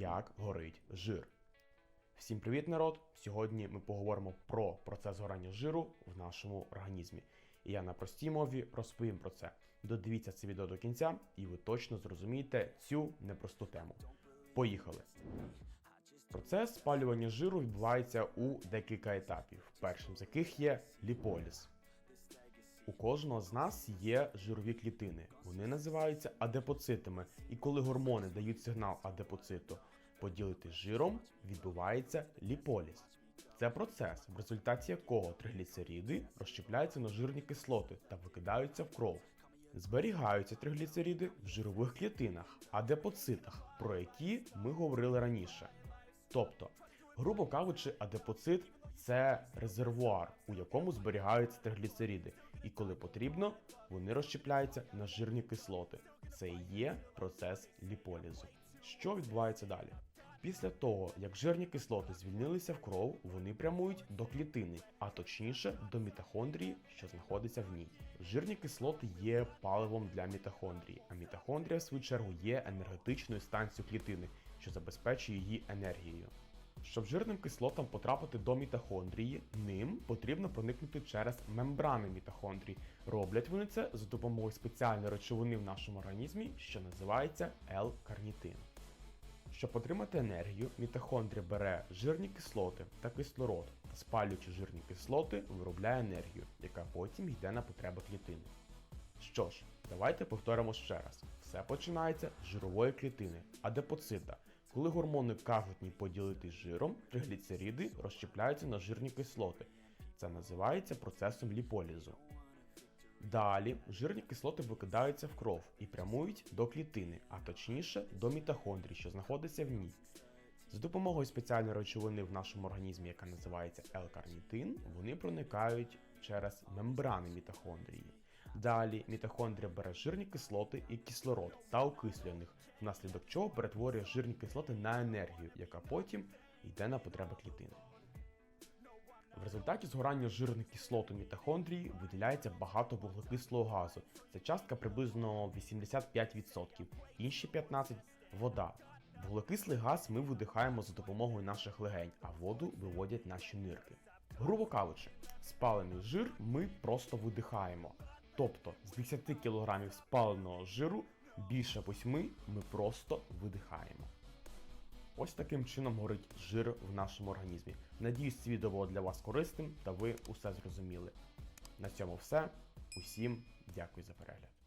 як горить жир. Всім привіт, народ! Сьогодні ми поговоримо про процес горання жиру в нашому організмі. І я на простій мові розповім про це. Додивіться це відео до кінця, і ви точно зрозумієте цю непросту тему. Поїхали! Процес спалювання жиру відбувається у декілька етапів, першим з яких є ліполіз. У кожного з нас є жирові клітини. Вони називаються адепоцитами, і коли гормони дають сигнал адепоциту поділити жиром, відбувається ліполіз. Це процес, в результаті якого тригліцериди розщепляються на жирні кислоти та викидаються в кров. Зберігаються тригліцериди в жирових клітинах, адепоцитах, про які ми говорили раніше. Тобто, грубо кажучи, адепоцит це резервуар, у якому зберігаються тригліцериди, і коли потрібно, вони розщепляються на жирні кислоти. Це і є процес ліполізу. Що відбувається далі? Після того, як жирні кислоти звільнилися в кров, вони прямують до клітини, а точніше до мітохондрії, що знаходиться в ній. Жирні кислоти є паливом для мітохондрії, а мітохондрія, в свою чергу, є енергетичною станцією клітини, що забезпечує її енергією. Щоб жирним кислотам потрапити до мітохондрії, ним потрібно проникнути через мембрани мітохондрій. Роблять вони це за допомогою спеціальної речовини в нашому організмі, що називається L-карнітин. Щоб отримати енергію, мітохондрія бере жирні кислоти та кислород та спалюючи жирні кислоти, виробляє енергію, яка потім йде на потреби клітини. Що ж, давайте повторимо ще раз. Все починається з жирової клітини, адепоцита. Коли гормони кажуть поділитись жиром, тригліцериди розщепляються на жирні кислоти. Це називається процесом ліполізу. Далі жирні кислоти викидаються в кров і прямують до клітини, а точніше до мітохондрій, що знаходиться в ній. За допомогою спеціальної речовини в нашому організмі, яка називається L-карнітин, вони проникають через мембрани мітохондрії. Далі мітохондрія бере жирні кислоти і кислород та окислює їх, внаслідок чого перетворює жирні кислоти на енергію, яка потім йде на потреби клітини. В результаті згорання жирних кислот у мітохондрії виділяється багато вуглекислого газу. Це частка приблизно 85%, інші 15% вода. Вуглекислий газ ми видихаємо за допомогою наших легень, а воду виводять наші нирки. Грубо кажучи, спалений жир ми просто видихаємо. Тобто з 10 кг спаленого жиру більше 8 ми просто видихаємо. Ось таким чином горить жир в нашому організмі. Надіюсь, це відео було для вас корисним та ви усе зрозуміли. На цьому все. Усім дякую за перегляд.